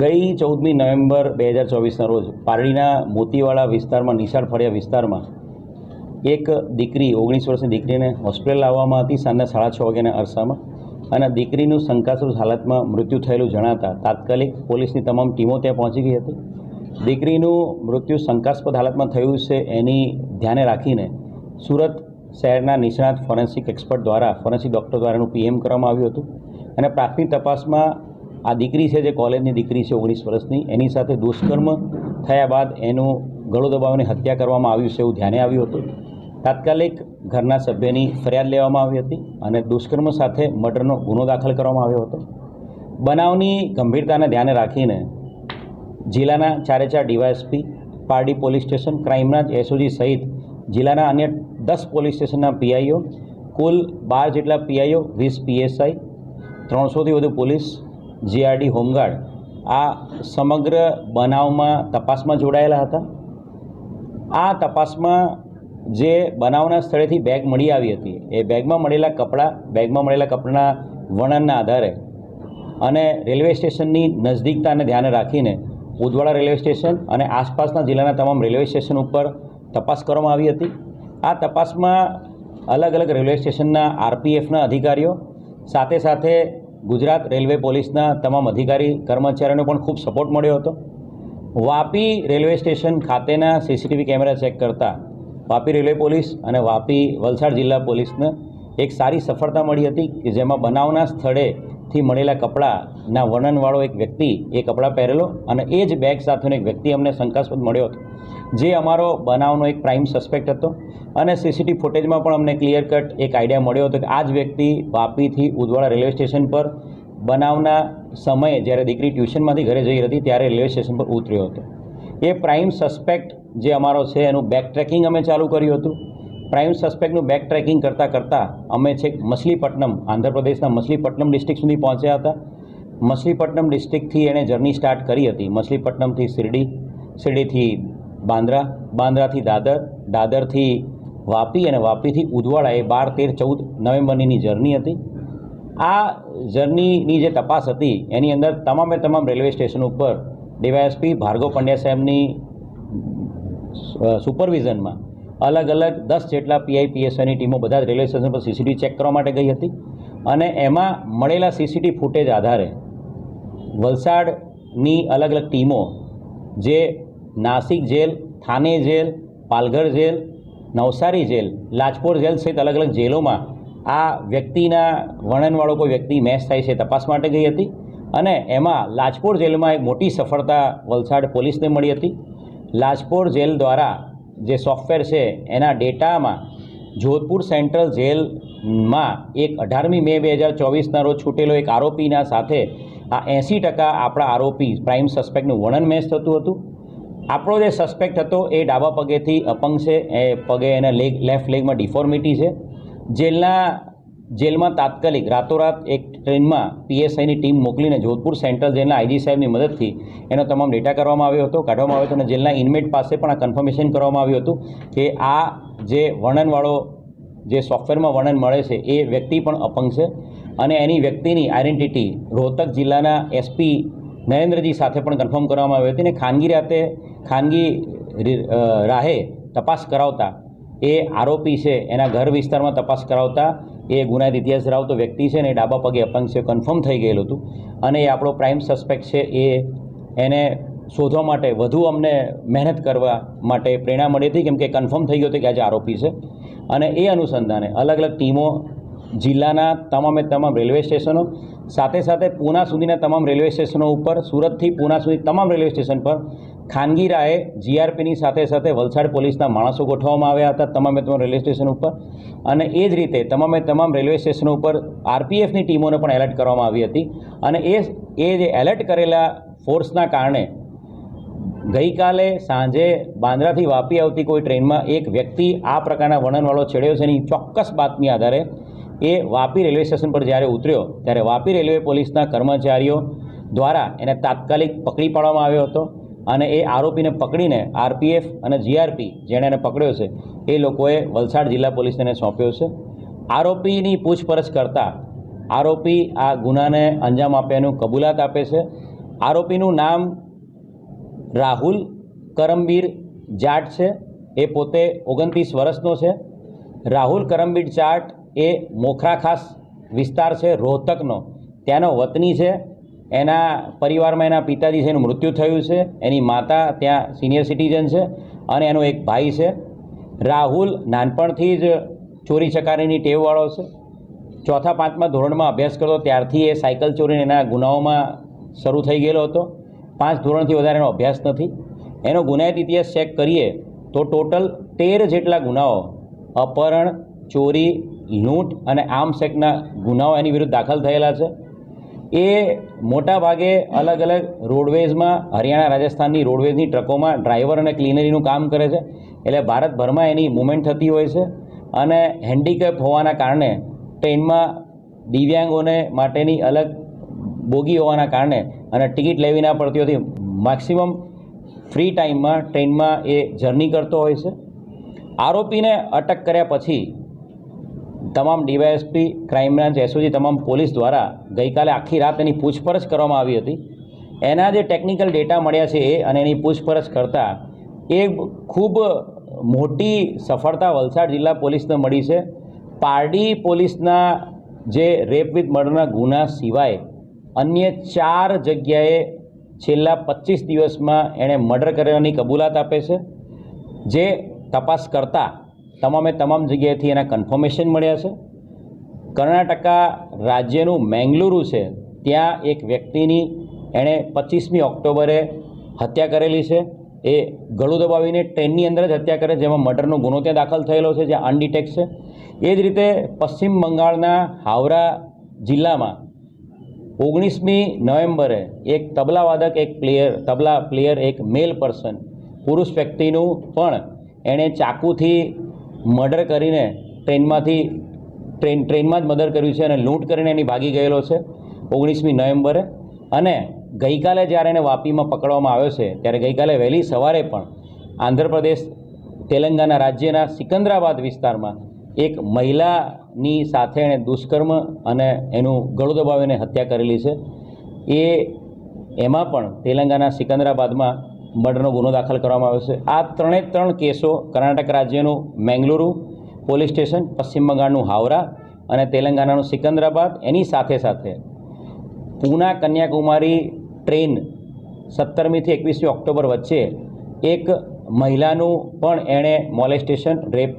ગઈ ચૌદમી નવેમ્બર બે હજાર ચોવીસના રોજ પારડીના મોતીવાડા વિસ્તારમાં, નિશાળ ફળિયા વિસ્તારમાં એક દીકરી, ઓગણીસ વર્ષની દીકરીને હોસ્પિટલ લાવવામાં હતી સાંજના સાડા છ વાગ્યાના અરસામાં અને દીકરીનું શંકાસ્પદ હાલતમાં મૃત્યુ થયેલું જણાતા તાત્કાલિક પોલીસની તમામ ટીમો ત્યાં પહોંચી ગઈ હતી. દીકરીનું મૃત્યુ શંકાસ્પદ હાલતમાં થયું છે એની ધ્યાને રાખીને સુરત શહેરના નિષ્ણાત ફોરેન્સિક એક્સપર્ટ દ્વારા, ફોરેન્સિક ડૉક્ટર દ્વારા એનું પીએમ કરવામાં આવ્યું હતું અને પ્રાથમિક તપાસમાં આ દીકરી છે જે કોલેજની દીકરી છે ઓગણીસ વર્ષની. એની સાથે દુષ્કર્મ થયા બાદ એનું ગળું દબાવીને હત્યા કરવામાં આવ્યું છે એવું ધ્યાને આવ્યું હતું. તાત્કાલિક ઘરના સભ્યની ફરિયાદ લેવામાં આવી હતી અને દુષ્કર્મ સાથે મર્ડરનો ગુનો દાખલ કરવામાં આવ્યો હતો. બનાવની ગંભીરતાને ધ્યાને રાખીને જિલ્લાના ચારે ચાર ડીવાયએસપી, પારડી પોલીસ સ્ટેશન ક્રાઇમના બ્રાન્ચ એસઓજી સહિત જિલ્લાના અન્ય દસ પોલીસ સ્ટેશનના પીઆઈઓ, કુલ બાર જેટલા પીઆઈઓ, વીસ પીએસઆઈ, ત્રણસોથી વધુ પોલીસ જીઆરડી હોમગાર્ડ આ સમગ્ર બનાવમાં તપાસમાં જોડાયેલા હતા? આ તપાસમાં જે બનાવના સ્થળેથી બેગ મળી આવી હતી, એ બેગમાં મળેલા કપડાં, બેગમાં મળેલા કપડાના વર્ણનના આધારે અને રેલવે સ્ટેશનની નજદીકતાને ધ્યાને રાખીને ઉદવાડા રેલવે સ્ટેશન અને આસપાસના જિલ્લાના તમામ રેલવે સ્ટેશન ઉપર તપાસ કરવામાં આવી હતી. આ તપાસમાં અલગ અલગ રેલવે સ્ટેશનના આરપીએફના અધિકારીઓ સાથે સાથે ગુજરાત રેલવે પોલીસના તમામ અધિકારી, કર્મચારીઓને પણ ખૂબ સપોર્ટ મળ્યો હતો. વાપી રેલવે સ્ટેશન ખાતેના સીસીટીવી કેમેરા ચેક કરતાં વાપી રેલવે પોલીસ અને વાપી વલસાડ જિલ્લા પોલીસને એક સારી સફળતા મળી હતી કે જેમાં બનાવના સ્થળેથી મળેલા કપડાના વર્ણનવાળો એક વ્યક્તિ એ કપડાં પહેરેલો અને એ જ બેગ સાથેનો એક વ્યક્તિ અમને શંકાસ્પદ મળ્યો હતો. જે અમારો બનાવનો એક પ્રાઇમ સસ્પેક્ટ હતો અને સીસીટીવી ફૂટેજમાં પણ અમને ક્લિયર કટ એક આઈડિયા મળ્યો હતો કે આ જ વ્યક્તિ વાપીથી ઉદવાડા રેલવે સ્ટેશન પર બનાવના સમયે જ્યારે દીકરી ટ્યુશનમાંથી ઘરે જઈ હતી ત્યારે રેલવે સ્ટેશન પર ઉતર્યો હતો. એ પ્રાઇમ સસ્પેક્ટ જે અમારો છે એનું બેક ટ્રેકિંગ અમે ચાલુ કર્યું હતું. પ્રાઇમ સસ્પેક્ટનું બેક ટ્રેકિંગ કરતાં કરતાં અમે છેક મછલીપટ્ટનમ, આંધ્રપ્રદેશના મછલીપટ્ટનમ ડિસ્ટ્રિક્ટ સુધી પહોંચ્યા હતા. મછલીપટ્ટનમ ડિસ્ટ્રિક્ટથી એણે જર્ની સ્ટાર્ટ કરી હતી. મછલીપટ્ટનમથી શિરડી, શિરડીથી બાંદ્રા, બાંદ્રાથી દાદર, દાદરથી વાપી અને વાપીથી ઉદવાડા એ બાર, તેર, ચૌદ નવેમ્બરની જર્ની હતી. આ જર્નીની જે તપાસ હતી, એની અંદર તમામે તમામ રેલવે સ્ટેશન ઉપર ડીવાયએસપી ભાર્ગવ પંડ્યા સાહેબની સુપરવિઝનમાં અલગ અલગ દસ જેટલા પીઆઈ પીએસઆઈની ટીમો બધા જ રેલવે સ્ટેશન પર સીસીટીવી ચેક કરવા માટે ગઈ હતી. અને એમાં મળેલા સીસીટીવી ફૂટેજ આધારે વલસાડની અલગ અલગ ટીમો, જે Nashik jail, Thane jail, Palghar jail, Navsari jail, Lajpor jail સહિત અલગ અલગ જેલોમાં આ વ્યક્તિના વર્ણનવાળો કોઈ વ્યક્તિ મેચ થાય છે તપાસ માટે ગઈ હતી. અને એમાં લાજપોર જેલમાં એક મોટી સફળતા વલસાડ પોલીસને મળી હતી. લાજપોર જેલ દ્વારા જે સોફ્ટવેર છે, એના ડેટામાં જોધપુર સેન્ટ્રલ જેલમાં એક અઢારમી મે બે હજાર ચોવીસના રોજ છૂટેલો એક આરોપીના સાથે આ એંસી ટકા આપણા આરોપી પ્રાઇમ સસ્પેક્ટનું વર્ણન મેચ થતું હતું. આપણો જે સસ્પેક્ટ હતો એ ડાબા પગેથી અપંગ છે, એ પગે એના લેગ, લેફ્ટ લેગમાં ડિફોર્મિટી છે. જેલના જેલમાં તાત્કાલિક રાતોરાત એક ટ્રેનમાં પીએસઆઈની ટીમ મોકલીને જોધપુર સેન્ટ્રલ જેલના આઈજી સાહેબની મદદથી એનો તમામ ડેટા કરવામાં આવ્યો હતો, કાઢવામાં આવ્યો હતો અને જેલના ઇનમેટ પાસે પણ આ કન્ફર્મેશન કરવામાં આવ્યું હતું કે આ જે વર્ણનવાળો જે સોફ્ટવેરમાં વર્ણન મળે છે એ વ્યક્તિ પણ અપંગ છે અને એની વ્યક્તિની આઈડેન્ટિટી રોહતક જિલ્લાના એસપી નરેન્દ્રજી સાથે પણ કન્ફર્મ કરવામાં આવી હતી અને ખાનગી રાતે ખાનગી રાહે તપાસ કરાવતા એ આરોપી છે, એના ઘર વિસ્તારમાં તપાસ કરાવતા એ ગુનાહિત ઇતિહાસ ધરાવતો વ્યક્તિ છે ને એ ડાબા પગે અપંગ છે કન્ફર્મ થઈ ગયેલું હતું. અને એ આપણો પ્રાઇમ સસ્પેક્ટ છે, એ એને શોધવા માટે વધુ અમને મહેનત કરવા માટે પ્રેરણા મળી હતી, કેમ કે કન્ફર્મ થઈ ગયું હતું કે આજે આરોપી છે. અને એ અનુસંધાને અલગ અલગ ટીમો જિલ્લાના તમામે તમામ રેલવે સ્ટેશનો, સાથે સાથે પૂના સુધીના તમામ રેલવે સ્ટેશનો ઉપર, સુરતથી પૂના સુધી તમામ રેલવે સ્ટેશન પર ખાનગી રાહે જીઆરપીની સાથે સાથે વલસાડ પોલીસના માણસો ગોઠવવામાં આવ્યા હતા તમામે તમામ રેલવે સ્ટેશન ઉપર. અને એ જ રીતે તમામે તમામ રેલવે સ્ટેશનો ઉપર આરપીએફની ટીમોને પણ એલર્ટ કરવામાં આવી હતી. અને એ એ જે એલર્ટ કરેલા ફોર્સના કારણે ગઈકાલે સાંજે બાંદ્રાથી વાપી આવતી કોઈ ટ્રેનમાં એક વ્યક્તિ આ પ્રકારના વર્ણનવાળો છેડ્યો છે. એની ચોક્કસ બાતમી આધારે એ વાપી રેલવે સ્ટેશન પર જ્યારે ઉતર્યો, ત્યારે વાપી રેલવે પોલીસના કર્મચારીઓ દ્વારા એને તાત્કાલિક પકડી પાડવામાં આવ્યો હતો. અને એ આરોપીને પકડીને આરપીએફ અને જીઆરપી, જેણે એને પકડ્યો છે, એ લોકોએ વલસાડ જિલ્લા પોલીસને સોંપ્યો છે. આરોપીની પૂછપરછ કરતાં આરોપી આ ગુનાને અંજામ આપ્યાનું કબૂલાત આપે છે. આરોપીનું નામ રાહુલ કરમબીર જાટ છે. એ પોતે ઓગણત્રીસ વર્ષનો છે. રાહુલ કરમબીર જાટ એ મોખરા ખાસ વિસ્તાર છે, રોહતકનો. ત્યાંનો વતની છે. એના પરિવારમાં એના પિતાજી છે, એનું મૃત્યુ થયું છે, એની માતા ત્યાં સિનિયર સિટીઝન છે અને એનો એક ભાઈ છે. રાહુલ નાનપણથી જ ચોરી ચકારીની ટેવવાળો છે. ચોથા પાંચમા ધોરણમાં અભ્યાસ કરતો, ત્યારથી એ સાયકલ ચોરીને એના ગુનાઓમાં શરૂ થઈ ગયેલો હતો. પાંચ ધોરણથી વધારે એનો અભ્યાસ નથી. એનો ગુનાહિત ઇતિહાસ ચેક કરીએ તો ટોટલ તેર જેટલા ગુનાઓ, અપહરણ, ચોરી, લૂંટ અને આર્મ્સ એક્ટના ગુનાઓ એની વિરુદ્ધ દાખલ થયેલા છે. એ મોટા ભાગે અલગ અલગ રોડવેઝમાં, હરિયાણા, રાજસ્થાનની રોડવેઝની ટ્રકોમાં ડ્રાઈવર અને ક્લીનરીનું કામ કરે છે. એટલે ભારતભરમાં એની મુવમેન્ટ થતી હોય છે અને હેન્ડીકેપ હોવાના કારણે, ટ્રેનમાં દિવ્યાંગોને માટેની અલગ બોગી હોવાના કારણે અને ટિકિટ લેવી ના પડતી હોતી મેક્સિમમ ફ્રી ટાઈમમાં ટ્રેનમાં એ જર્ની કરતો હોય છે. આરોપીને અટક કર્યા પછી તમામ ડીવાયએસપી ક્રાઇમ બ્રાન્ચ એસઓજી તમામ પોલીસ દ્વારા ગઈકાલે આખી રાત એની પૂછપરછ કરવામાં આવી હતી. એના જે ટેકનિકલ ડેટા મળ્યા છે એ અને એની પૂછપરછ કરતાં એ ખૂબ મોટી સફળતા વલસાડ જિલ્લા પોલીસને મળી છે. પારડી પોલીસના જે રેપ વિથ મર્ડરના ગુના સિવાય અન્ય ચાર જગ્યાએ છેલ્લા પચીસ દિવસમાં એણે મર્ડર કરવાની કબૂલાત આપે છે. જે તપાસ કરતાં તમામે તમામ જગ્યાએથી એના કન્ફર્મેશન મળ્યા છે. કર્ણાટકા રાજ્યનું મેંગલુરુ છે, ત્યાં એક વ્યક્તિની એણે પચીસમી ઓક્ટોબરે હત્યા કરેલી છે. એ ગળું દબાવીને ટ્રેનની અંદર જ હત્યા કરે, જેમાં મર્ડરનો ગુનો ત્યાં દાખલ થયેલો છે, જે અનડિટેક છે. એ જ રીતે પશ્ચિમ બંગાળના હાવરા જિલ્લામાં ઓગણીસમી નવેમ્બરે એક તબલાવાદક, એક પ્લેયર, તબલા પ્લેયર, એક મેલ પર્સન પુરુષ વ્યક્તિનું પણ એણે ચાકુથી મર્ડર કરીને ટ્રેનમાંથી ટ્રેન, ટ્રેનમાં જ મર્ડર કર્યું છે અને લૂંટ કરીને એની ભાગી ગયેલો છે ઓગણીસમી નવેમ્બરે. અને ગઈકાલે જ્યારે એને વાપીમાં પકડવામાં આવ્યો છે, ત્યારે ગઈકાલે વહેલી સવારે પણ આંધ્રપ્રદેશ, તેલંગાના રાજ્યના સિકંદરાબાદ વિસ્તારમાં એક મહિલાની સાથે એણે દુષ્કર્મ અને એનું ગળું દબાવીને હત્યા કરેલી છે. એ, એમાં પણ તેલંગાના સિકંદરાબાદમાં મર્ડરનો ગુનો દાખલ કરવામાં આવ્યો છે. આ ત્રણે ત્રણ કેસો કર્ણાટક રાજ્યનું મેંગલુરુ પોલીસ સ્ટેશન, પશ્ચિમ બંગાળનું હાવરા અને તેલંગાણાનું સિકંદરાબાદ. એની સાથે સાથે પૂના કન્યાકુમારી ટ્રેન સત્તરમીથી એકવીસમી ઓક્ટોબર વચ્ચે એક મહિલાનું પણ એણે મોલેસ્ટેશન, રેપ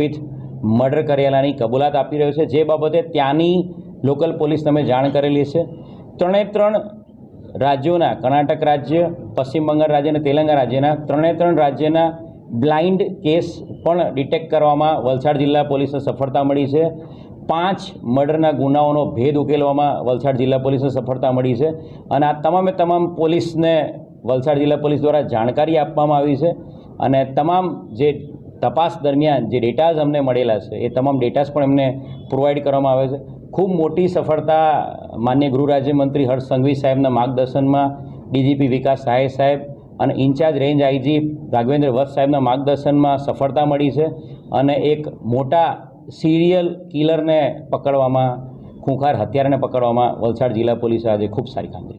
મર્ડર કરેલાની કબૂલાત આપી રહ્યો છે. જે બાબતે ત્યાંની લોકલ પોલીસ તમે જાણ કરેલી છે. ત્રણે ત્રણ રાજ્યોના કર્ણાટક રાજ્ય, પશ્ચિમ બંગાળ રાજ્ય અને તેલંગાણા રાજ્યના ત્રણે ત્રણ રાજ્યના બ્લાઇન્ડ કેસ પણ ડિટેક્ટ કરવામાં વલસાડ જિલ્લા પોલીસને સફળતા મળી છે. પાંચ મર્ડરના ગુનાઓનો ભેદ ઉકેલવામાં વલસાડ જિલ્લા પોલીસને સફળતા મળી છે અને આ તમામે તમામ પોલીસને વલસાડ જિલ્લા પોલીસ દ્વારા જાણકારી આપવામાં આવી છે અને તમામ જે તપાસ દરમિયાન જે ડેટાઝ અમને મળેલા છે એ તમામ ડેટાઝ પણ એમને પ્રોવાઈડ કરવામાં આવે છે. ખૂબ મોટી સફળતા માન્ય ગૃહ રાજ્યમંત્રી હર્ષ સંઘવી સાહેબના માર્ગદર્શનમાં ડીજીપી વિકાસ સહાય સાહેબ અને incharge range IG Raghavendra Vats સાહેબના માર્ગદર્શનમાં સફળતા મળી છે અને એક મોટા સિરિયલ કિલરને પકડવામાં, ખૂંખાર હત્યારાને પકડવામાં વલસાડ જિલ્લા પોલીસે આજે ખૂબ સારી કામગીરી